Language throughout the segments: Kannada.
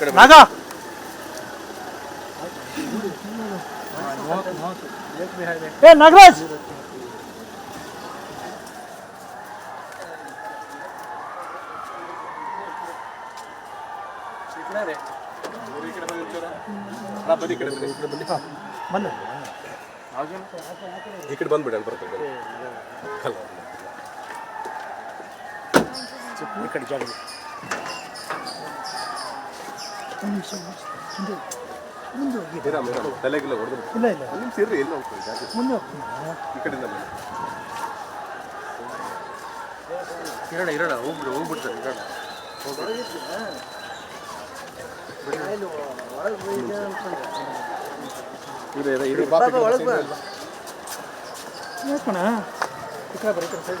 ನಾಗ ಏ ನಾಗರಾಜ್ ಬನ್ನಿ ಈ ಕಡೆ ಬಂದ್ಬಿಡಿ ಅಲ್ಲಿ ಬರ್ತಾರೆ ಅಲ್ಲ ಈ ಕಡೆ ಜಾಗ ಒಂದು ನಿಮಿಷ ಮುಂದೆ ಮುಂದೆ ಹೋಗಿ. ಇರಾಮ್ ಇರಾಮ್ ತಲೆಗಿಲ್ಲ ಹೊಡೆದ್ರು ಇಲ್ಲ ಇಲ್ಲ. ನಿಮ್ಸ್ ಇರ್ರಿ ಎಲ್ಲ ಹೋಗ್ತಾರೆ ಜಾಗ ಮುಂದೆ ಹೋಗ್ತೀನಿ. ಈ ಕಡೆಯಿಂದ ಬನ್ನಿ. ಇರೋಣ ಇರೋಣ. ಹೋಗ್ಬಿಡು ಹೋಗ್ಬಿಡ್ತಾರೆ ಇರೋಣ. ಇದು ಇದು ಇದು. ಬಾಪಿ ಯಾಕಣ ಈ ಕಡೆ ಬರೀ ಈ ಕಡೆ ಸೈಡ್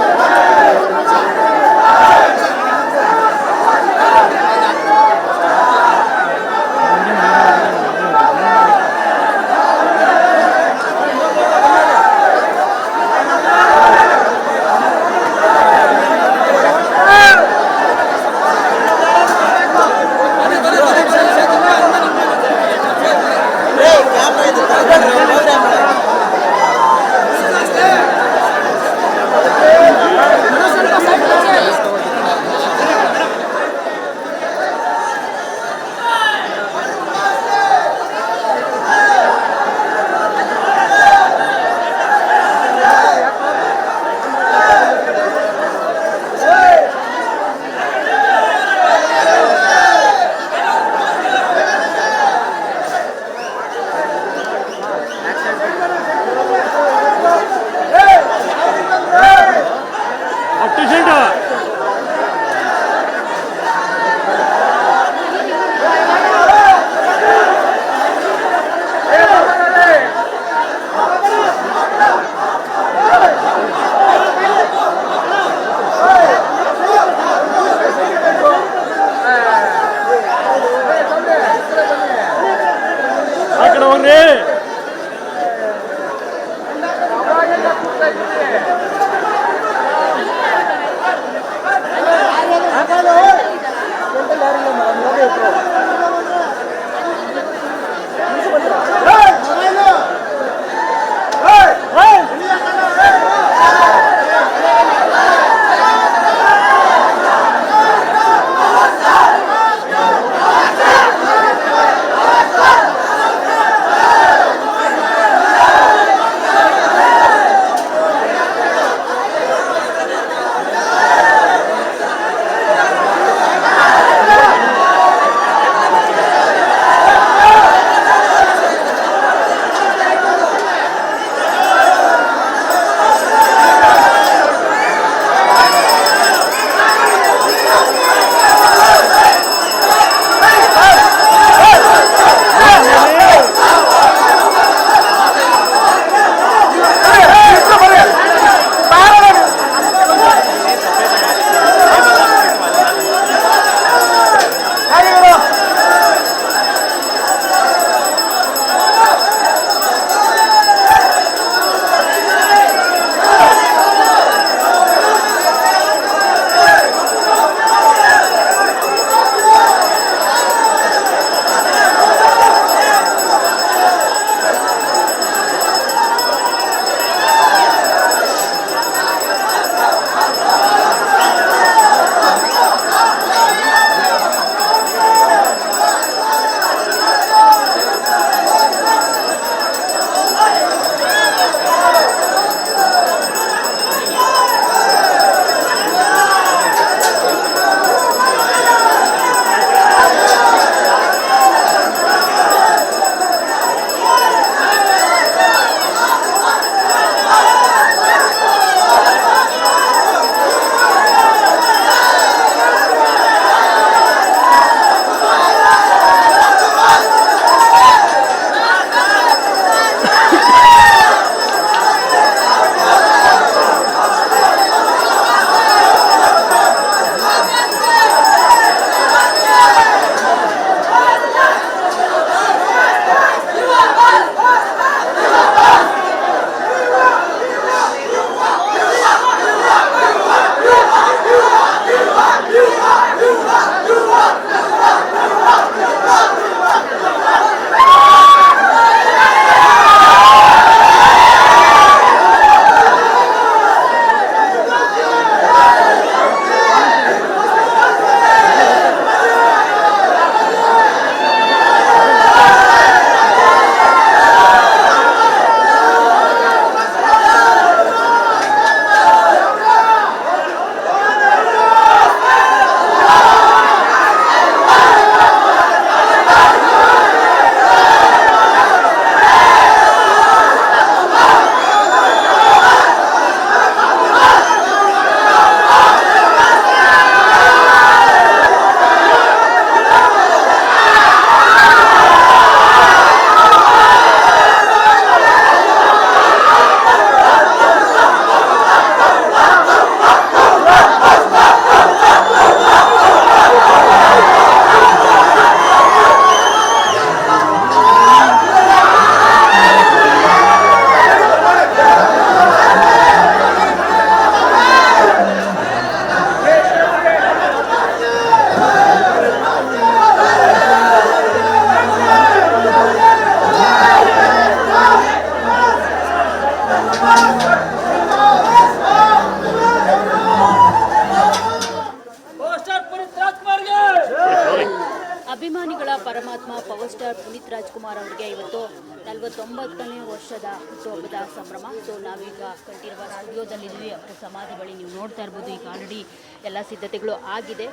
ನಲವತ್ತೊಂಬತ್ತನೇ ವರ್ಷದ ಹುಟ್ಟುಹಬ್ಬದ ಸಂಭ್ರಮ. ಸೊ, ನಾವೀಗ ಕಂಠೀರವ ಸ್ಟುಡಿಯೋದಲ್ಲಿದ್ವಿ ಅವರ ಸಮಾಧಿ ಬಳಿ ನೀವು ನೋಡ್ತಾ ಇರ್ಬೋದು. ಈಗ ಆಲ್ರೆಡಿ ಎಲ್ಲ ಸಿದ್ಧತೆಗಳು ಆಗಿದೆ.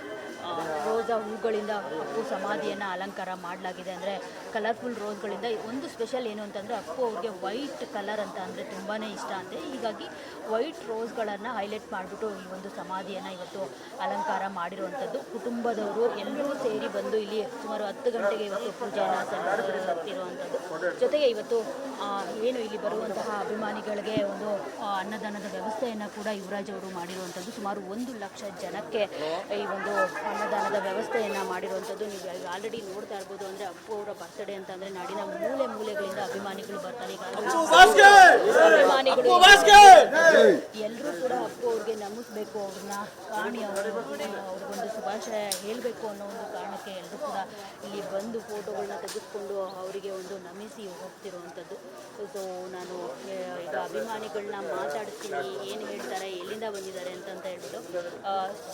ರೋಜಾ ಹೂಗಳಿಂದ ಅಪ್ಪು ಸಮಾಧಿಯನ್ನು ಅಲಂಕಾರ ಮಾಡಲಾಗಿದೆ ಅಂದರೆ ಕಲರ್ಫುಲ್ ರೋಸ್ಗಳಿಂದ ಒಂದು ಸ್ಪೆಷಲ್ ಏನು ಅಂತಂದರೆ ಅಪ್ಪು ಅವ್ರಿಗೆ ವೈಟ್ ಕಲರ್ ಅಂತ ಅಂದರೆ ತುಂಬಾ ಇಷ್ಟ ಅಂತೆ. ಹೀಗಾಗಿ ವೈಟ್ ರೋಸ್ಗಳನ್ನು ಹೈಲೈಟ್ ಮಾಡಿಬಿಟ್ಟು ಈ ಒಂದು ಸಮಾಧಿಯನ್ನು ಇವತ್ತು ಅಲಂಕಾರ ಮಾಡಿರುವಂಥದ್ದು. ಕುಟುಂಬದವರು ಎಲ್ಲರೂ ಸೇರಿ ಬಂದು ಇಲ್ಲಿ ಸುಮಾರು ಹತ್ತು ಗಂಟೆಗೆ ಇವತ್ತು ಪೂಜೆಯನ್ನು ಸಲ್ಲಿಸಿರುವಂಥದ್ದು ಜೊತೆಗೆ ಇವತ್ತು ಏನು ಇಲ್ಲಿ ಬರುವಂತಹ ಅಭಿಮಾನಿಗಳಿಗೆ ಒಂದು ಅನ್ನದಾನದ ವ್ಯವಸ್ಥೆಯನ್ನು ಕೂಡ ಯುವರಾಜ್ ಅವರು ಮಾಡಿರುವಂಥದ್ದು. ಸುಮಾರು ಒಂದು ಲಕ್ಷ ಜನಕ್ಕೆ ಈ ಒಂದು ಅನ್ನದಾನದ ವ್ಯವಸ್ಥೆಯನ್ನು ಮಾಡಿರುವಂಥದ್ದು. ನೀವು ಆಲ್ರೆಡಿ ನೋಡ್ತಾ ಇರ್ಬೋದು ಅಂದರೆ ಅಪ್ಪು ಅವರ ಬರ್ತ್ಡೇ ಅಂತ ಅಂದರೆ ನಾಡಿನ ಮೂಲೆ ಮೂಲೆಗಳಿಂದ ಅಭಿಮಾನಿಗಳು ಬರ್ತಾರೆ. ಈಗ ಅಭಿಮಾನಿಗಳು ಎಲ್ಲರೂ ಕೂಡ ಅಪ್ಪು ಅವ್ರಿಗೆ ನಮಿಸ್ಬೇಕು ಅವ್ರನ್ನ ಕಾಣಿ ಅವ್ರ ಅವ್ರಿಗೊಂದು ಶುಭಾಶಯ ಹೇಳಬೇಕು ಅನ್ನೋ ಒಂದು ಕಾರಣಕ್ಕೆ ಎಲ್ಲರೂ ಕೂಡ ಇಲ್ಲಿ ಬಂದು ಫೋಟೋಗಳನ್ನ ತೆಗೆದುಕೊಂಡು ಅವರಿಗೆ ಒಂದು ನಮಿಸಿ ಹೋಗ್ತಿರುವಂಥದ್ದು. ಸೊ ನಾನು ಈಗ ಅಭಿಮಾನಿಗಳನ್ನ ಮಾತಾಡಿಸ್ತೀನಿ ಏನು ಹೇಳ್ತಾರೆ ಎಲ್ಲಿಂದ ಬಂದಿದ್ದಾರೆ ಅಂತಂತ ಹೇಳ್ಬಿಟ್ಟು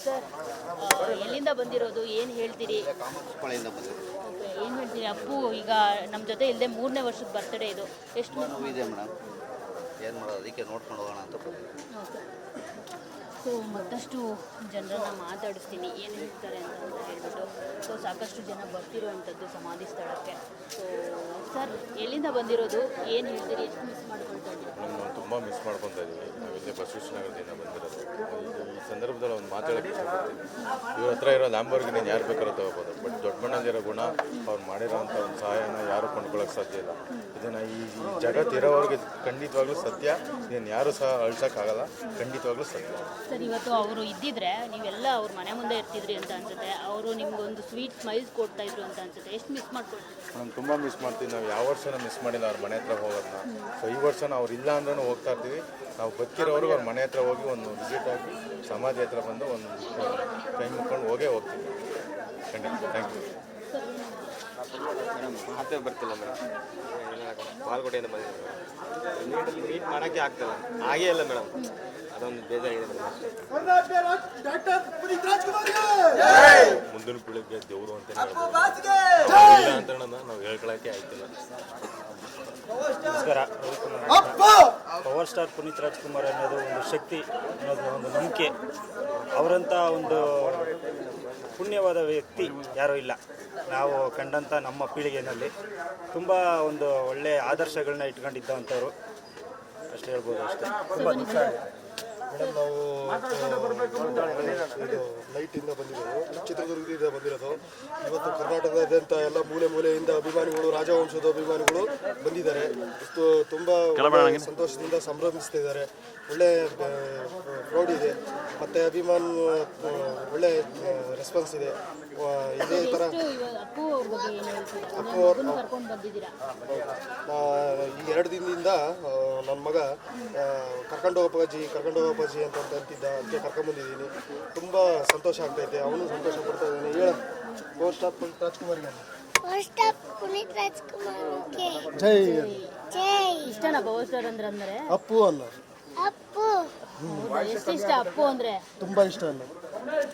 ಸರ್ ಎಲ್ಲಿಂದ ಬಂದಿರೋದು ಏನು ಹೇಳ್ತೀರಿ? ಓಕೆ ಬಂದಿದೆ ಏನು ಹೇಳ್ತೀರಿ? ಅಪ್ಪು ಈಗ ನಮ್ಮ ಜೊತೆ ಇಲ್ಲದೆ ಮೂರನೇ ವರ್ಷದ ಬರ್ತ್ಡೇ ಇದು. ಎಷ್ಟು ಇದೆ ಮೇಡಮ್. ಏನು ಮಾಡೋದು? ಅದಕ್ಕೆ ನೋಡ್ಕೊಂಡು ಹೋಗೋಣ ಅಂತ ಸೊ ಮತ್ತಷ್ಟು ಜನರನ್ನ ಮಾತಾಡಿಸ್ತೀನಿ. ಏನು ಹೇಳ್ತಾರೆ ಅಂತ ಸಾಕಷ್ಟು ಜನ ಬರ್ತಿರುವಂಥದ್ದು ಸಮಾಧಿ ಸ್ಥಳಕ್ಕೆ. ಸೊ ಸರ್ ಎಲ್ಲಿಂದ ಬಂದಿರೋದು? ಏನು ಹೇಳ್ತೀರಿ? ಎಷ್ಟು ಮಿಸ್ ಮಾಡ್ಕೊಳ್ತಾ ನಾವು ತುಂಬ ಮಿಸ್ ಮಾಡ್ಕೊತಾ ಇದ್ದೀವಿ. ನಾವು ಇಲ್ಲೇ ಬಸವೇಶ್ವರನಗರದಿಂದ ಬಂದಿರೋದು. ಈ- ಸಂದರ್ಭದಲ್ಲಿ ಒಂದು ಮಾತಾಡೋಕ್ಕೆ ಇಷ್ಟಪಡ್ತೀನಿ. ಇವ್ರ ಹತ್ರ ಇರೋ ಲ್ಯಾಂಬರ್ಗಿನ ಯಾರು ಬೇಕಾದ್ರೂ ತಗೋಬೋದು. ಬಟ್ ದೊಡ್ಡ ಮಣ್ಣಲ್ಲಿರೋ ಗುಣ ಅವ್ರು ಮಾಡಿರೋಂಥ ಒಂದು ಸಹಾಯನ ಯಾರು ಕೊಂಡ್ಕೊಳ್ಳೋಕೆ ಸಾಧ್ಯ ಇಲ್ಲ. ಇದನ್ನು ಈ ಜಗತ್ತಿರೋವ್ರಿಗೆ ಜಗತ್ತು ಖಂಡಿತವಾಗ್ಲೂ ಸತ್ಯ. ಇದನ್ನು ಯಾರು ಸಹ ಅಳ್ಸೋಕ್ಕಾಗಲ್ಲ. ಖಂಡಿತವಾಗ್ಲೂ ಸತ್ಯ. ಸರ್ ಇವತ್ತು ಅವರು ಇದ್ದಿದ್ರೆ ನೀವೆಲ್ಲ ಅವ್ರ ಮನೆ ಮುಂದೆ ಇರ್ತಿದ್ರಿ ಅಂತ ಅನ್ಸುತ್ತೆ. ಅವರು ನಿಮ್ಗೊಂದು ಸ್ವೀಟ್ ಸ್ಮೈಲ್ಸ್ ಕೊಡ್ತಾ ಇದ್ರು ಅಂತ ಅನ್ಸುತ್ತೆ. ಎಷ್ಟು ಮಿಸ್ ಮಾಡ್ಕೊಳ್ತೀವಿ ನಾನು ತುಂಬ ಮಿಸ್ ಮಾಡ್ತೀವಿ ನಾವು ಯಾವ ವರ್ಷನೂ ಮಿಸ್ ಮಾಡಿಲ್ಲ ಅವ್ರ ಮನೆ ಹತ್ರ ಹೋಗೋದನ್ನ ಸೊ ಈ ವರ್ಷ ಅವ್ರು ಇಲ್ಲ ಅಂದ್ರೂ ಹೋಗ್ತಾ ಇರ್ತೀವಿ. ನಾವು ಬದುಕಿರೋರ್ಗು ಅವ್ರ ಮನೆ ಹತ್ರ ಹೋಗಿ ಒಂದು ವಿಸಿಟ್ ಆಗಿ ಸಮಾಧಿ ಹತ್ರ ಬಂದು ಒಂದು ಟೈಮ್ ಮುಕ್ಕೊಂಡು ಹೋಗೇ ಹೋಗ್ತೀವಿ. ಖಂಡಿತ. ಥ್ಯಾಂಕ್ ಯು ಮೇಡಮ್ ಮಾತೇ ಬರ್ತಿಲ್ಲ ಮೇಡಮ್ ಬಾಲ್ಕೋಟೆಯಿಂದ ಬಂದಿದ್ದೀವಿ ಮೀಟ್ ಮಾಡೋಕ್ಕೆ ಆಗ್ತಿಲ್ಲ. ಹಾಗೇ ಇಲ್ಲ ಮೇಡಮ್. ಅದೊಂದು ಬೇಜಾರಿದೆ ಮೇಡಮ್. ಮುಂದಿನ ಪೀಳಿಗೆ ದೇವರು ಅಂತ ಇಲ್ಲ ಅಂತ ನಾವು ಹೇಳ್ಕೊಳಕ್ಕೆ ಆಯ್ತಿಲ್ಲ. ನಮಸ್ಕಾರ. ಪವರ್ ಸ್ಟಾರ್ ಪುನೀತ್ ರಾಜ್ಕುಮಾರ್ ಅನ್ನೋದು ಒಂದು ಶಕ್ತಿ ಅನ್ನೋದು ಒಂದು ನಂಬಿಕೆ. ಅವರಂಥ ಒಂದು ಪುಣ್ಯವಾದ ವ್ಯಕ್ತಿ ಯಾರೂ ಇಲ್ಲ. ನಾವು ಕಂಡಂಥ ನಮ್ಮ ಪೀಳಿಗೆಯಲ್ಲಿ ತುಂಬ ಒಂದು ಒಳ್ಳೆಯ ಆದರ್ಶಗಳನ್ನ ಇಟ್ಕೊಂಡಿದ್ದಂಥವ್ರು ಅಷ್ಟು ಹೇಳ್ಬೋದು ಅಷ್ಟೇ. ತುಂಬ ದುಃಖ. ಮೇಡಮ್ ನಾವು ಇದು ಲೈಟಿಂದ ಬಂದಿರೋದು ಚಿತ್ರದುರ್ಗದಿಂದ ಬಂದಿರೋದು. ಇವತ್ತು ಕರ್ನಾಟಕದಾದ್ಯಂತ ಎಲ್ಲ ಮೂಲೆ ಮೂಲೆಯಿಂದ ಅಭಿಮಾನಿಗಳು ರಾಜವಂಶದ ಅಭಿಮಾನಿಗಳು ಬಂದಿದ್ದಾರೆ. ಇಷ್ಟು ತುಂಬ ಸಂತೋಷದಿಂದ ಸಂಭ್ರಮಿಸ್ತಿದ್ದಾರೆ ಒಳ್ಳೆ ಪ್ರೌಡ್ ಇದೆ. ಮತ್ತು ಅಭಿಮಾನ್ ಒಳ್ಳೆ ರೆಸ್ಪಾನ್ಸ್ ಇದೆ. ಇದೇ ಥರ ಅಪ್ಪು ಅವ್ರ ಬಗ್ಗೆ ಏನು ಹೇಳ್ತೀರಾ? ಅಪ್ಪು ಅವ್ರ- ಮಗನ ಕರ್ಕೊಂಡು ಬಂದಿದ್ದೀರಾ? ನಾ- ಈ ಎರಡು ದಿನದಿಂದ ನನ್ನ ಮಗ ಕರ್ಕೊಂಡು ಹೋಗಪ್ಪಾಜಿ ಕರ್ಕೊಂಡು ಹೋಗಪ್ಪಾಜಿ ಅಂತ ಅಂತ ಅಂತಿದ್ದ ಅದಕ್ಕೆ ಕರ್ಕೊಂಬಂದಿದ್ದೀನಿ ತುಂಬ ಸಂತೋಷ ಆಗ್ತೈತೆ ಅವನು ಸಂತೋಷ ಪಡ್ತಾ ಇದ್ದಾನೆ. ಹೇಳ. ಪೋಸ್ಟ್ ಆಫ್ ಪುನೀತ್ ರಾಜ್ಕುಮಾರ್ಗೆ. ಪೋಸ್ಟ್ ಆಫ್ ಪುನೀತ್ ರಾಜ್ಕುಮಾರ್ಗೆ. ಜೈ ಜೈ. ಇಷ್ಟನಾ ಪೋಸ್ಟರ್ ಅಂದ್ರೆ ಅಂದ್ರೆ? ಅಂದರೆ ಅಪ್ಪು ಅಲ್ಲ. ಅಪ್ಪು. ಎಷ್ಟು ಇಷ್ಟ ಅಪ್ಪು ಅಂದ್ರೆ? ತುಂಬಾ ಇಷ್ಟ ಅಲ್ಲ.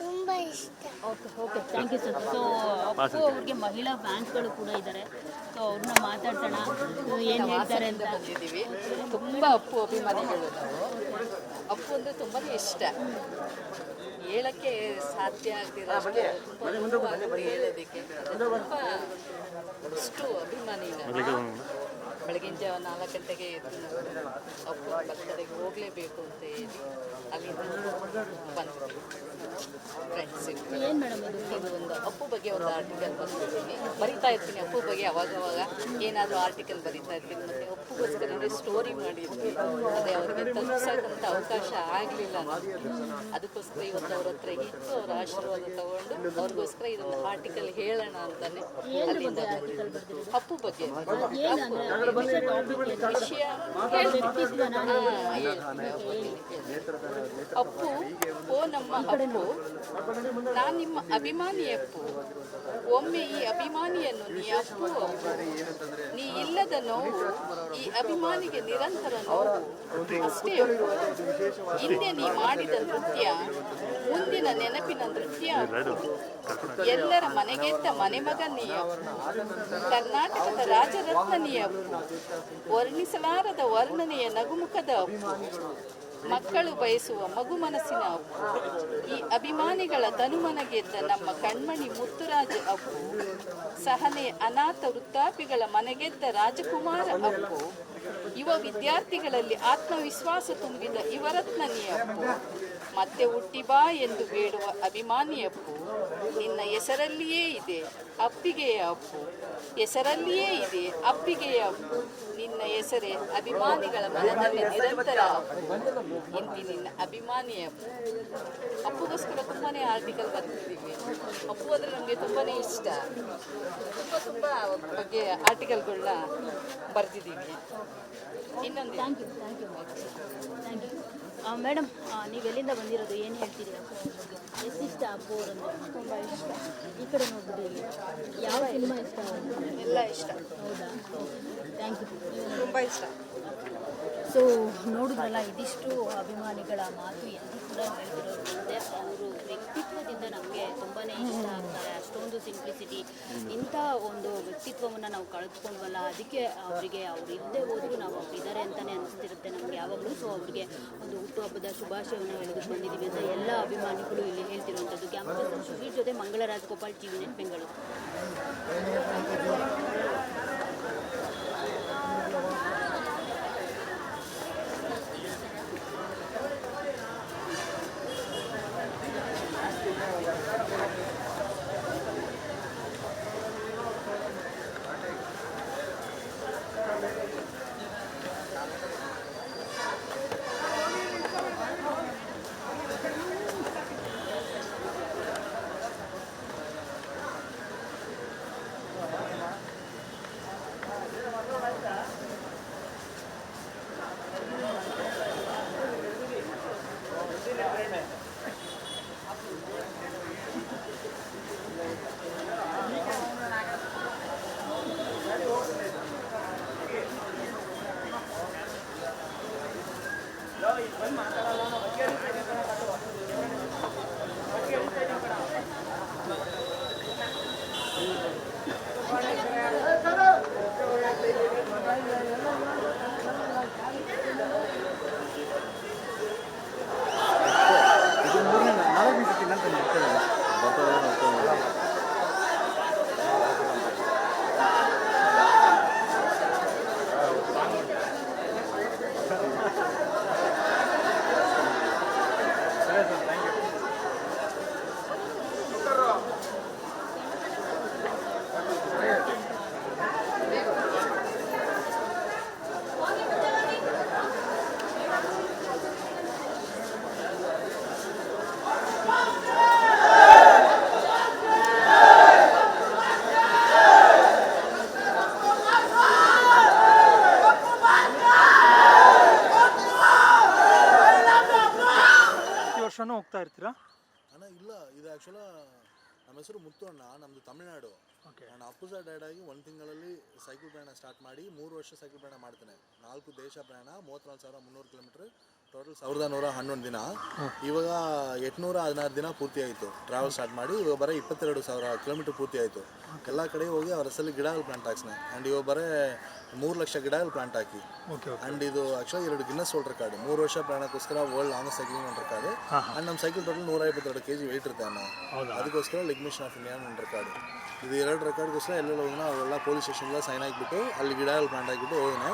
ತುಂಬಾ ಇಷ್ಟ. Okay okay. Thank you sir so Appu ಅವ್ರಿಗೆ ಮಹಿಳಾ ಫ್ಯಾನ್ಸ್ಗಳು ಕೂಡ ಇದ್ದಾರೆ ಸೊ ಅವ್ರನ್ನ ಮಾತಾಡ್ಸೋಣ. ಏನು ಹೇಳ್ತಾರೆ ಅಂತ? ಬಂದಿದ್ದೀವಿ. ತುಂಬ ಅಪ್ಪು ಅಭಿಮಾನಿಗಳು ನಾವು. ಅಪ್ಪು ಅಂದರೆ ತುಂಬಾ ಇಷ್ಟ. ಹೇಳಕ್ಕೆ ಸಾಧ್ಯ ಆಗ್ತಿರೋದಕ್ಕೆ ಹೇಳೋದಕ್ಕೆ ತುಂಬ ಅಷ್ಟು ಅಭಿಮಾನಿ ನಾನು. ಬೆಳಗಿನ ಜಾವ ನಾಲ್ಕು ಗಂಟೆಗೆ ಎದ್ದು ನಾವು ಅಪ್ಪು ಕಡೆಗೆ ಹೋಗಲೇಬೇಕು ಅಂತ ಹೇಳಿ ಅಲ್ಲಿ ಬಂದ್ವಿ. ಫ್ರೆಂಡ್ಸ್ ಇದು ಒಂದು ಅಪ್ಪು ಬಗ್ಗೆ ಒಂದು ಆರ್ಟಿಕಲ್ ಬರ್ತಿದ್ದೀನಿ ಬರಿತಾ ಇರ್ತೀನಿ ಅಪ್ಪು ಬಗ್ಗೆ ಅವಾಗ ಅವಾಗ ಏನಾದರೂ ಆರ್ಟಿಕಲ್ ಬರಿತಾ ಇರ್ತೀನಿ ಮತ್ತೆ ಅಪ್ಪುಗೋಸ್ಕರ ಸ್ಟೋರಿ ಮಾಡಿದ್ವಿ. ಅದೇ ಅವ್ರಿಗೆ ತಲುಪಿಸೋಕ್ಕಂಥ ಅವಕಾಶ ಆಗಲಿಲ್ಲ ಅದಕ್ಕೋಸ್ಕರ ಇವತ್ತು ಅವ್ರ ಹತ್ರ ಇತ್ತು ಅವ್ರ ಆಶೀರ್ವಾದ ತಗೊಂಡು ಅವ್ರಿಗೋಸ್ಕರ ಇದೊಂದು ಆರ್ಟಿಕಲ್ ಹೇಳೋಣ ಅಂತಾನೆ ಅಲ್ಲಿಂದ ಅಪ್ಪು ಬಗ್ಗೆ. ಅಪ್ಪು ಓ ನಮ್ಮ ಅಪ್ಪು ನಾನು ನಿಮ್ಮ ಅಭಿಮಾನಿ ಅಪ್ಪು ಒಮ್ಮೆ ಈ ಅಭಿಮಾನಿಯನ್ನು ನೀ ಅಪ್ಪು ನೀ ಇಲ್ಲದ ನೋವು ಈ ಅಭಿಮಾನಿಗೆ ನಿರಂತರ ನೋವು ಅಷ್ಟೇ. ಹಿಂದೆ ನೀ ಮಾಡಿದ ನೃತ್ಯ ಮುಂದಿನ ನೆನಪಿನ ನೃತ್ಯ ಎಲ್ಲರ ಮನೆಗೆದ್ದ ಮನೆಮಗ ನೀ ಕರ್ನಾಟಕದ ರಾಜರತ್ನ ನೀ ಅಪ್ಪು ವರ್ಣಿಸಲಾರದ ವರ್ಣನೆಯ ನಗುಮುಖದ ಮಕ್ಕಳು ಬಯಸುವ ಮಗು ಮನಸ್ಸಿನ ಅಪ್ಪು. ಈ ಅಭಿಮಾನಿಗಳ ತನುಮನ ಗೆದ್ದ ನಮ್ಮ ಕಣ್ಮಣಿ ಮುತ್ತುರಾಜ ಅಪ್ಪು. ಸಹನೆ ಅನಾಥ ವೃತ್ತಾಪಿಗಳ ಮನೆಗೆದ್ದ ರಾಜಕುಮಾರ ಅಪ್ಪು. ಯುವ ವಿದ್ಯಾರ್ಥಿಗಳಲ್ಲಿ ಆತ್ಮವಿಶ್ವಾಸ ತುಂಬಿದ ಯುವರತ್ನ ಅಪ್ಪು. ಮತ್ತೆ ಹುಟ್ಟಿ ಬಾ ಎಂದು ಬೇಡುವ ಅಭಿಮಾನಿ ಅಪ್ಪು. ನಿನ್ನ ಹೆಸರಲ್ಲಿಯೇ ಇದೆ, ಅಪ್ಪಿಗೆಯ ಅಪ್ಪು. ಹೆಸರಲ್ಲಿಯೇ ಇದೆ, ಅಪ್ಪಿಗೆಯ ಅಪ್ಪು. ನಿನ್ನ ಹೆಸರೇ ಅಭಿಮಾನಿಗಳ ಮನದಲ್ಲಿ ನಿರಂತರ ಅಪ್ಪು. ಇಂದಿನಿನ್ನ ಅಭಿಮಾನಿ ಅಪ್ಪು. ಅಪ್ಪುಗೋಸ್ಕರ ತುಂಬಾ ಆರ್ಟಿಕಲ್ ಬರ್ತಿದ್ದೀವಿ ಅಪ್ಪು ಅಂದರೆ ನಮಗೆ ತುಂಬಾ ಇಷ್ಟ. ತುಂಬ ತುಂಬ ಬಗ್ಗೆ ಆರ್ಟಿಕಲ್ಗಳನ್ನ ಬರೆದಿದ್ದೀವಿ. ಇನ್ನೊಂದು thank you thank you thank you madam ನೀವು ಎಲ್ಲಿಂದ ಬಂದಿರೋದು? ಏನು ಹೇಳ್ತೀರಿ? ಎಷ್ಟು ಇಷ್ಟ ಅವರಂದ್ರೆ ತುಂಬ ಇಷ್ಟ. ಈ ಕಡೆ ಇಲ್ಲಿ. ಯಾವ ಸಿನಿಮಾ ಇಷ್ಟ ಎಲ್ಲ ಇಷ್ಟ. ಹೌದಾ? ಥ್ಯಾಂಕ್ ಯು ತುಂಬ ಇಷ್ಟ. ಸೊ ನೋಡಿದ್ರಲ್ಲ ಇದಿಷ್ಟು ಅಭಿಮಾನಿಗಳ ಮಾತು ಎಂದು ಹೇಳ್ತಿರೋದು ಅವರು ವ್ಯಕ್ತಿತ್ವದಿಂದ ನಮಗೆ ತುಂಬಾ ಇಷ್ಟ ಆಗ್ತಾರೆ. ಅಷ್ಟೊಂದು ಸಿಂಪ್ಲಿಸಿಟಿ ಇಂಥ ಒಂದು ವ್ಯಕ್ತಿತ್ವವನ್ನು ನಾವು ಕಳೆದುಕೊಂಡ್ವಲ್ಲ ಅದಕ್ಕೆ ಅವರಿಗೆ ಅವ್ರು ಇಲ್ಲದೆ ಹೋದರೂ ನಾವು ಅವ್ರು ಇದ್ದಾರೆ ಅಂತಲೇ ಅನಿಸ್ತಿರುತ್ತೆ ನಮಗೆ ಯಾವಾಗಲೂ. ಸೊ ಅವರಿಗೆ ಒಂದು ಹುಟ್ಟುಹಬ್ಬದ ಶುಭಾಶಯವನ್ನು ಬಂದಿದ್ದೀವಿ ಅಂತ ಎಲ್ಲ ಅಭಿಮಾನಿಗಳು ಇಲ್ಲಿ ಹೇಳ್ತಿರುವಂಥದ್ದು. ಕ್ಯಾಂಪಸ್ ಸುಧೀರ್ ಜೊತೆ Mangala Rajagopal T V Bengaluru cycle ಪ್ರಯಾಣ ಸ್ಟಾರ್ಟ್ ಮಾಡಿ ಮೂರು ವರ್ಷ ಸೈಕಲ್ ಪ್ರಯಾಣ ಮಾಡ್ತೇನೆ. ನಾಲ್ಕು ದೇಶ ಪ್ರಯಾಣ ಮೂವತ್ತ್ನಾಲ್ಕು ಸಾವಿರ ಮುನ್ನೂರು ಕಿಲೋಮೀಟ್ರ್ ಟೋಟಲ್ ಸಾವಿರದ ನೂರ ಹನ್ನೊಂದು ದಿನ. ಇವಾಗ ಎಂಟುನೂರ ಹದಿನಾರು ದಿನ ಪೂರ್ತಿ ಆಯಿತು. ಟ್ರಾವೆಲ್ ಸ್ಟಾರ್ಟ್ ಮಾಡಿ ಇವಾಗ ಬರೀ ಇಪ್ಪತ್ತೆರಡು ಸಾವಿರ ಕಿಲೋಮೀಟರ್ ಪೂರ್ತಿ ಆಯಿತು. ಎಲ್ಲ ಕಡೆ ಹೋಗಿ ಅವ್ರ ಹೆಸರಲ್ಲಿ ಗಿಡಗಳು ಪ್ಲಾಂಟ್ ಹಾಕ್ಸಿನ. ಆ್ಯಂಡ್ ಇವಾಗ ಬರೇ ಮೂರು ಲಕ್ಷ ಗಿಡಗಳು ಪ್ಲಾಂಟ್ ಹಾಕಿ. ಆ್ಯಂಡ್ ಇದು ಆ್ಯಕ್ಚುಲಿ ಎರಡು ಗಿನ್ನಸ್ ವರ್ಲ್ಡ್ ರೆಕಾರ್ಡ್ ಮೂರು ವರ್ಷ ಪ್ರಯಾಣಕ್ಕೋಸ್ಕರ ವರ್ಲ್ಡ್ ಲಾಂಗ್ ಸೈಕ್ಲಿಂಗ್ ಒಂದು ರೆಕಾರ್ಡ್ ಆ್ಯಂಡ್ ನಮ್ಮ ಸೈಕಲ್ ಟೋಟಲ್ ನೂರ ಇಪ್ಪತ್ತೆರಡು ಕೆ ಜಿ ವೆಯ್ಟ್ ಅದಕ್ಕೋಸ್ಕರ ಲಿಗ್ಮಿಷನ್ ಆಫ್ ಇಂಡಿಯಾ ಒಂದು ರೆಕಾರ್ಡ್ ಇದು ಎರಡು ರೆಕಾರ್ಡ್ಗೋಸ್ಕರ ಎಲ್ಲೆಲ್ಲ ಹೋಗೋಣ ಅವೆಲ್ಲ ಪೊಲೀಸ್ ಸ್ಟೇಷನ್ಗೆಲ್ಲ ಸೈನ್ ಹಾಕಿಬಿಟ್ಟು ಅಲ್ಲಿ ಗಿಡಗಳು ಪ್ಲಾಂಟ್ ಹಾಕಿಬಿಟ್ಟು ಹೋಗೋಣ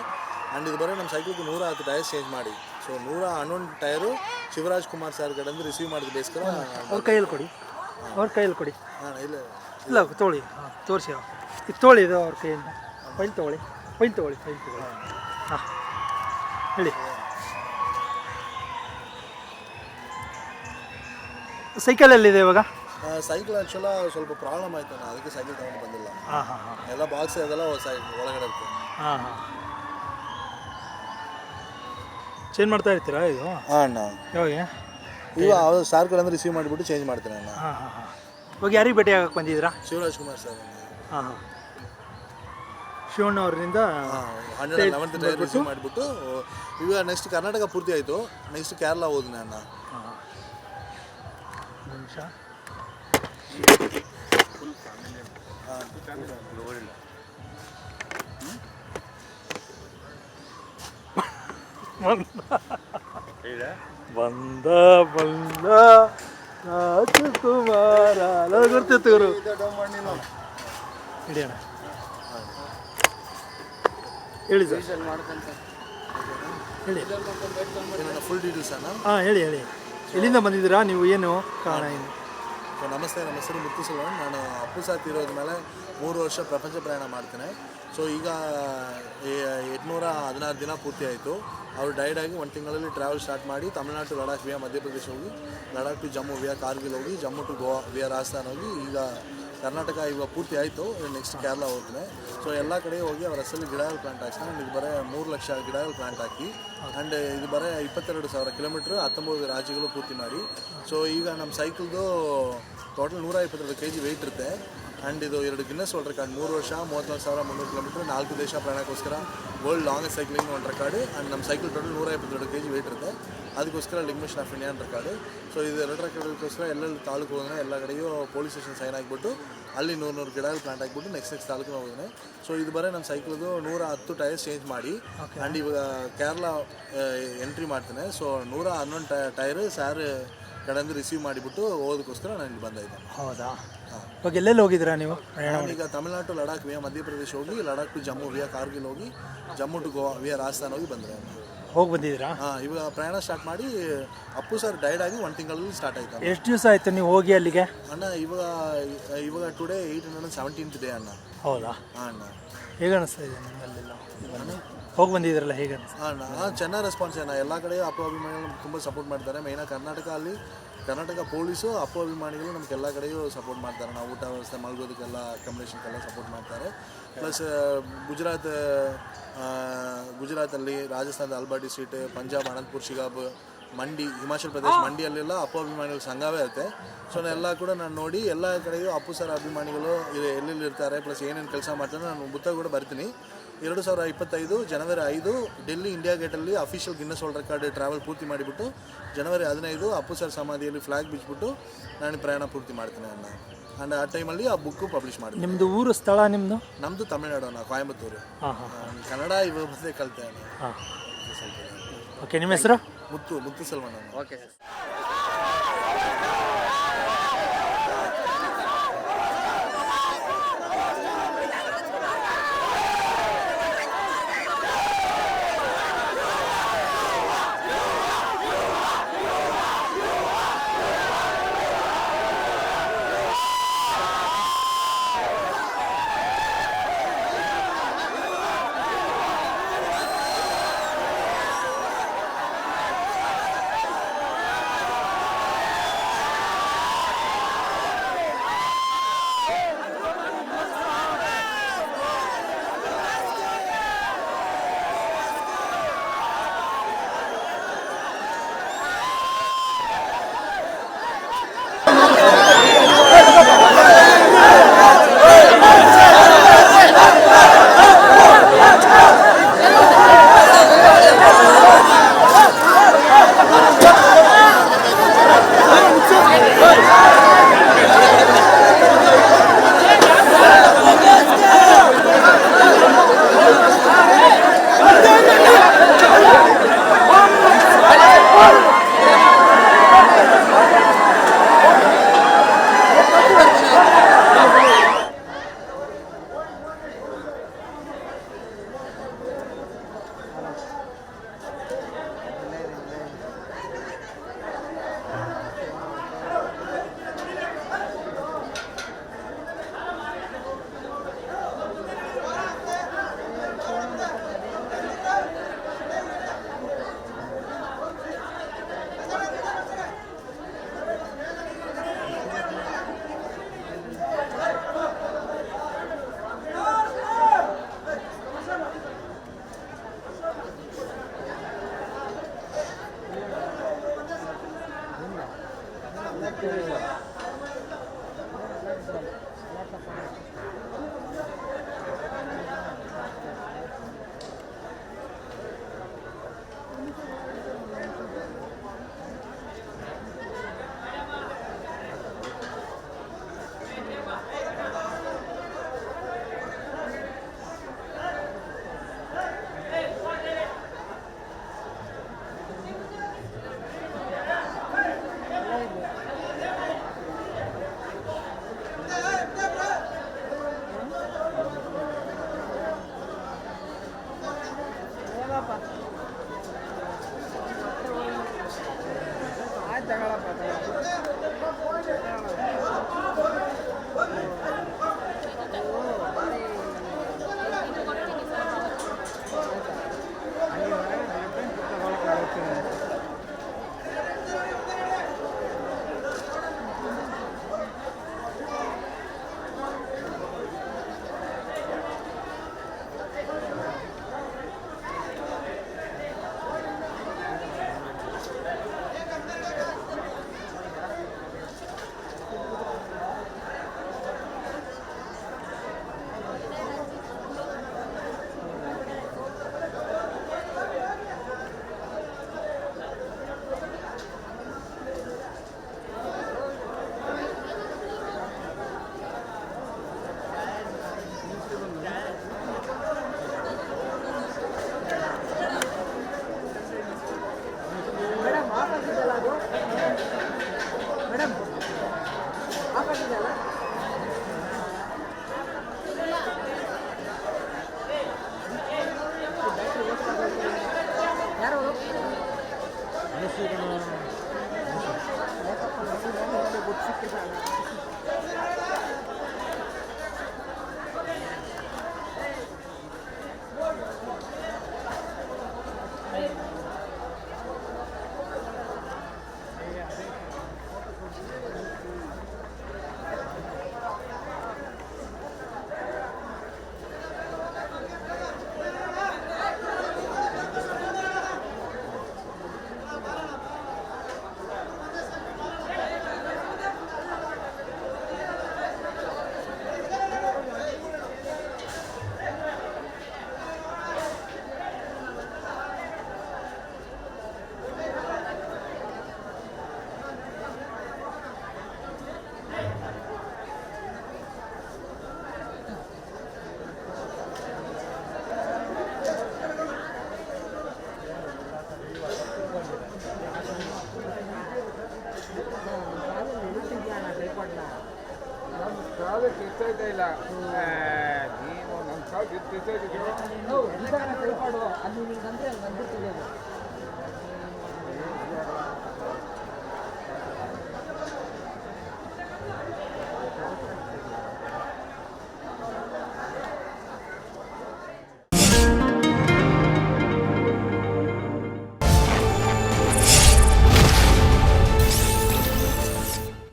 ಆ್ಯಂಡ್ ಇದು ಬರೋ ನಮ್ಮ ಸೈಕಲ್ಗೆ ನೂರ ಹತ್ತು ಟೈರ್ಸ್ ಚೇಂಜ್ ಮಾಡಿ. ಸೊ ನೂರ ಹನ್ನೊಂದು ಟೈರು ಶಿವರಾಜ್ ಕುಮಾರ್ ಸರ್ ಕಡೆಯಿಂದ ರಿಸೀವ್ ಮಾಡಿದಕ್ಕೋಸ್ಕರ ಅವ್ರ ಕೈಯಲ್ಲಿ ಕೊಡಿ. ಅವ್ರ ಕೈಯಲ್ಲಿ ಕೊಡಿ. ಹಾಂ ಇಲ್ಲ ಇಲ್ಲ ತೊಗೊಳ್ಳಿ ಹಾಂ ತೋರಿಸಿ ಇದು ತೊಗೊಳ್ಳಿ ಇದು ಅವ್ರ ಕೈಯಿಂದ. ಫೈಲ್ ತೊಗೊಳ್ಳಿ. ಫೈಲ್ ತೊಗೊಳ್ಳಿ ಫೈಲ್ ತೊಗೊಳ್ಳಿ. ಹಾಂ. ಹೇಳಿ. ಸೈಕಲ್ ಎಲ್ಲಿದೆ ಇವಾಗ? ಸೈಕಲ್ ಆ್ಯಕ್ಚುಲ ಸ್ವಲ್ಪ ಪ್ರಾಬ್ಲಮ್ ಆಯಿತು ಅದಕ್ಕೆ ಸೈಕಲ್ ತೊಗೊಂಡು ಬಂದಿಲ್ಲ. ಹಾಂ ಹಾಂ ಹಾಂ. ಎಲ್ಲ ಬಾಕ್ಸ್ ಅದೆಲ್ಲ ಸೈಕಲ್ ಒಳಗಡೆ ಇರುತ್ತೆ. ಹಾಂ ಹಾಂ. ಚೇಂಜ್ ಮಾಡ್ತಾ ಇರ್ತೀರಾ ಇದು? ಹಾಂ ಅಣ್ಣ. ಯಾವಾಗ? ಇವಾಗ ಅವ್ರು ಸಾರ್ ರಿಸೀವ್ ಮಾಡಿಬಿಟ್ಟು ಚೇಂಜ್ ಮಾಡ್ತೀನಿ ಅಣ್ಣ. ಹಾಂ ಹಾಂ ಹಾಂ. ಇವಾಗ ಯಾರಿಗೆ ಭೇಟಿ ಆಗಕ್ಕೆ ಬಂದಿದ್ದೀರಾ? ಶಿವರಾಜ್ ಕುಮಾರ್ ಸರ್. ಹಾಂ ಹಾಂ. ಶಿವಣ್ಣ ಅವರಿಂದ ಹಂಡ್ರೆಡ್ ಲೆವೆಂತ್ ರಿಸೀವ್ ಮಾಡಿಬಿಟ್ಟು ಇವಾಗ ನೆಕ್ಸ್ಟ್ ಕರ್ನಾಟಕ ಪೂರ್ತಿ ಆಯಿತು. ನೆಕ್ಸ್ಟ್ ಕೇರಳ ಹೋದ್ನೆ ಅಣ್ಣ. ನಿಮಿಷ. ಬಂದ ಬಂದ. ರಾಜಕುಮಾರ. ಗೊತ್ತಿತ್ತು ಗುರು. ಹಿಡಿಯೋಣ. ಹೇಳಿ ಸರ್. ಹೇಳಿ. ಫುಲ್ ಡೀಟೇಲ್ಸ್ ಹಾಂ, ಹೇಳಿ ಹೇಳಿ. ಎಲ್ಲಿಂದ ಬಂದಿದ್ದೀರಾ? ನೀವು ಏನು? ಕಾರಣ ಏನು? ನಮಸ್ತೆ, ನಮ್ಮ ಹೆಸರು ಮುತ್ತು ನಾನು ಅಪ್ಪು ಸಾತಿ ಇರೋದ್ಮೇಲೆ ಮೂರು ವರ್ಷ ಪ್ರಪಂಚ ಪ್ರಯಾಣ ಮಾಡ್ತೇನೆ. ಸೊ ಈಗ ಎಂಟುನೂರ ಹದಿನಾರು ದಿನ ಪೂರ್ತಿ ಆಯಿತು. ಅವರು ಡೈಡ್ ಆಗಿ ಒಂದು ತಿಂಗಳಲ್ಲಿ ಟ್ರಾವೆಲ್ ಸ್ಟಾರ್ಟ್ ಮಾಡಿ ತಮಿಳ್ನಾಡು ಟು ಲಡಾಖ್ ವಿಯಾ ಮಧ್ಯಪ್ರದೇಶ ಹೋಗಿ, ಲಡಾಖ್ ಟು ಜಮ್ಮು ವಿಯಾ ಕಾರ್ಗಿಲ್ ಹೋಗಿ, ಜಮ್ಮು ಟು ಗೋವಾ ವಿಯಾ ರಾಜಸ್ಥಾನ್ ಹೋಗಿ, ಈಗ ಕರ್ನಾಟಕ ಇವಾಗ ಪೂರ್ತಿ ಆಯಿತು. ನೆಕ್ಸ್ಟ್ ಕೇರಳ ಹೋದ್ರೆ ಸೊ ಎಲ್ಲ ಕಡೆ ಹೋಗಿ ಅವ್ರ ಹೆಸರಲ್ಲಿ ಗಿಡಗಳು ಪ್ಲಾಂಟ್ ಹಾಕ್ಸ್ತಾರೆ ಇದು ಬರೀ ಮೂರು ಲಕ್ಷ ಗಿಡಗಳು ಪ್ಲಾಂಟ್ ಹಾಕಿ ಆ್ಯಂಡ್ ಇದು ಬರೀ ಇಪ್ಪತ್ತೆರಡು ಸಾವಿರ ಕಿಲೋಮೀಟ್ರ್ ಹತ್ತೊಂಬತ್ತು ರಾಜ್ಯಗಳು ಪೂರ್ತಿ ಮಾಡಿ. ಸೊ ಈಗ ನಮ್ಮ ಸೈಕಲ್ದು ಟೋಟಲ್ ನೂರ ಇಪ್ಪತ್ತೆರಡು ಕೆ ಜಿ ವೆಯ್ಟ್ ಇರುತ್ತೆ. ಆ್ಯಂಡ್ ಇದು ಎರಡು ಗಿನ್ನೆಸ್ ವರ್ಲ್ಡ್ ರೆಕಾರ್ಡ್ ಮೂರು ವರ್ಷ ಮೂವತ್ತ್ನಾಲ್ಕು ಸಾವಿರ ಮುನ್ನೂರು ಕಿಲೋಮೀಟ್ರ್ ನಾಲ್ಕು ದೇಶ ಪ್ರಯಾಣಕ್ಕೋಸ್ಕರ ವರ್ಲ್ಡ್ ಲಾಂಗೆಸ್ಟ್ ಸೈಕ್ಲಿಂಗ್ ಒಂದು ರೆಕಾರ್ಡ್ ಆ್ಯಂಡ್ ನಮ್ಮ ಸೈಕಲ್ ಟೋಟಲ್ ನೂರ ಇಪ್ಪತ್ತೆರಡು ಕೆ ಜಿ ವೆಯ್ಟ್ ಇರುತ್ತೆ. ಅದಕ್ಕೋಸ್ಕರ ಲಿಮಿಷನ್ ಆಫ್ ಇಂಡಿಯನ್ ರೆಕಾರ್ಡು ಸೊ ಇದು ಎರಡು ರೆಕಾರ್ಡ್ಗೋಸ್ಕರ ಎಲ್ಲೆಲ್ಲಿ ತಾಲೂಕು ಹೋದ್ರೆ ಎಲ್ಲ ಕಡೆಯೂ ಪೊಲೀಸ್ ಸ್ಟೇಷನ್ ಸೈನ್ ಆಗಿಬಿಟ್ಟು ಅಲ್ಲಿ ನೂರು ನೂರು ಗಿಡಗಳು ಪ್ಲಾಂಟ್ ಆಗಿಬಿಟ್ಟು ನೆಕ್ಸ್ಟ್ ನೆಕ್ಸ್ಟ್ ತಾಲೂಕು ಹೋಗಿದ್ದೀನಿ ಸೊ ಇದು ಬರೀ ನಮ್ಮ ಸೈಕಲ್ದು ನೂರ ಹತ್ತು ಟೈರ್ಸ್ ಚೇಂಜ್ ಮಾಡಿ. ಆ್ಯಂಡ್ ಇವಾಗ ಕೇರಳ ಎಂಟ್ರಿ ಮಾಡ್ತೇನೆ. ಸೊ ನೂರ ಹನ್ನೊಂದು ಟೈರ್ ಸ್ಯಾರ್ ಕಡೆಯಿಂದ ರಿಸೀವ್ ಮಾಡಿಬಿಟ್ಟು ಓದೋಕ್ಕೋಸ್ಕರ ನಾನು ಇಲ್ಲಿ ಬಂದಿದ್ದೆ ಹೌದಾ? ಇವಾಗ ಎಲ್ಲೆಲ್ಲಿ ಹೋಗಿದ್ದೀರಾ ನೀವು? ಈಗ ನಾನೀಗ ತಮಿಳ್ನಾಡು ಲಡಾಖ್ ವಿಯ ಮಧ್ಯಪ್ರದೇಶ ಹೋಗಿ ಲಡಾಖ್ ಟು ಜಮ್ಮು ವಿಯಾ ಕಾರ್ಗಿಲ್ ಹೋಗಿ ಜಮ್ಮು ಟು ಗೋವಾ ವಿಯ ರಾಜಸ್ಥಾನ ಹೋಗಿ ಬಂದರೆ. ಹೋಗಿ ಬಂದಿದ್ದೀರಾ? ಹಾಂ ಇವಾಗ ಪ್ರಯಾಣ ಸ್ಟಾರ್ಟ್ ಮಾಡಿ ಅಪ್ಪು ಸರ್ ಡೈಡ್ ಆಗಿ ಒಂದು ತಿಂಗಳಲ್ಲಿ ಸ್ಟಾರ್ಟ್ ಆಯ್ತು ಎಷ್ಟು ದಿವಸ ಆಯಿತು ನೀವು ಹೋಗಿ ಅಲ್ಲಿಗೆ? ಅಣ್ಣ ಇವಾಗ ಇವಾಗ today eight hundred seventeenth day ಅಣ್ಣ. ಹೌದಾ? ಹಾಂ ಅಣ್ಣ. ಹೇಗೆ ಅನಿಸ್ತಾ ಇದೆ ನಿಮ್ಮಲ್ಲೆಲ್ಲ ಹೋಗಿ ಬಂದಿದ್ದೀರಲ್ಲ ಹೇಗೆ ಅಣ್ಣ. ಹಾಂ ಚೆನ್ನಾಗಿ ರೆಸ್ಪಾನ್ಸ್ ಅಣ್ಣ. ಎಲ್ಲ ಕಡೆ ಅಪ್ಪು ಅಭಿಮಾನಿಗಳು ತುಂಬ ಸಪೋರ್ಟ್ ಮಾಡ್ತಾರೆ. ಮೇಯ್ನಾಗಿ ಕರ್ನಾಟಕ ಅಲ್ಲಿ ಕರ್ನಾಟಕ ಪೊಲೀಸು ಅಪ್ಪ ಅಭಿಮಾನಿಗಳು ನಮ್ಗೆ ಎಲ್ಲ ಕಡೆಯೂ ಸಪೋರ್ಟ್ ಮಾಡ್ತಾರೆ. ನಾವು ಊಟ ವ್ಯವಸ್ಥೆ ಮಲ್ಗೋದಕ್ಕೆಲ್ಲ ಅಕಾಮಿಡೇಷನ್ಗೆಲ್ಲ ಸಪೋರ್ಟ್ ಮಾಡ್ತಾರೆ. ಪ್ಲಸ್ ಗುಜರಾತ್ ಗುಜರಾತಲ್ಲಿ ರಾಜಸ್ಥಾನದ ಅಲ್ಬಾಟಿ ಸೀಟ್ ಪಂಜಾಬ್ ಅನಂತಪುರ್ ಶಿಗಾಬ್ ಮಂಡಿ ಹಿಮಾಚಲ್ ಪ್ರದೇಶ ಮಂಡಿಯಲ್ಲೆಲ್ಲ ಅಪ್ಪು ಅಭಿಮಾನಿಗಳ ಸಂಘವೇ ಇರುತ್ತೆ. ಸೊ ಎಲ್ಲ ಕೂಡ ನಾನು ನೋಡಿ ಎಲ್ಲ ಕಡೆಯೂ ಅಪ್ಪು ಸರ್ ಅಭಿಮಾನಿಗಳು ಎಲ್ಲೆಲ್ಲಿ ಇರ್ತಾರೆ ಪ್ಲಸ್ ಏನೇನು ಕೆಲಸ ಮಾಡ್ತಾರೆ ನಾನು ಬುತ್ತ ಕೂಡ ಬರ್ತೀನಿ. ಎರಡು ಸಾವಿರ ಇಪ್ಪತ್ತೈದು ಜನವರಿ ಐದು Delhi India ಗೇಟಲ್ಲಿ official Guinness world record travel ಪೂರ್ತಿ ಮಾಡಿಬಿಟ್ಟು ಜನವರಿ ಹದಿನೈದು ಅಪ್ಪು ಸರ್ ಸಮಾಧಿಯಲ್ಲಿ ಫ್ಲಾಗ್ ಬಿಚ್ಚಿಬಿಟ್ಟು ನಾನು ಪ್ರಯಾಣ ಪೂರ್ತಿ ಮಾಡ್ತೀನಿ ಅಣ್ಣ. ಆ್ಯಂಡ್ ಆ ಟೈಮಲ್ಲಿ ಆ ಬುಕ್ಕು ಪಬ್ಲಿಷ್ ಮಾಡ್ತೀನಿ ನಿಮ್ಮದು ಊರು ಸ್ಥಳ ನಿಮ್ಮದು ನಮ್ಮದು ತಮಿಳ್ನಾಡು ಅಣ್ಣ ಕೊಯಂಬತ್ತೂರು. ಹಾಂ ಹಾಂ. ಕನ್ನಡ ಇವಾಗ ಕಲಿತೆ ಅಣ್ಣ. ಓಕೆ ನಿಮ್ಮ ಹೆಸರು? ಮುತ್ತು ಮುತ್ತು ಸಲ್ಮಾನ್ ಅಣ್ಣ. ಓಕೆ మనిషి మనిషి ಇರ್ತೈತೆ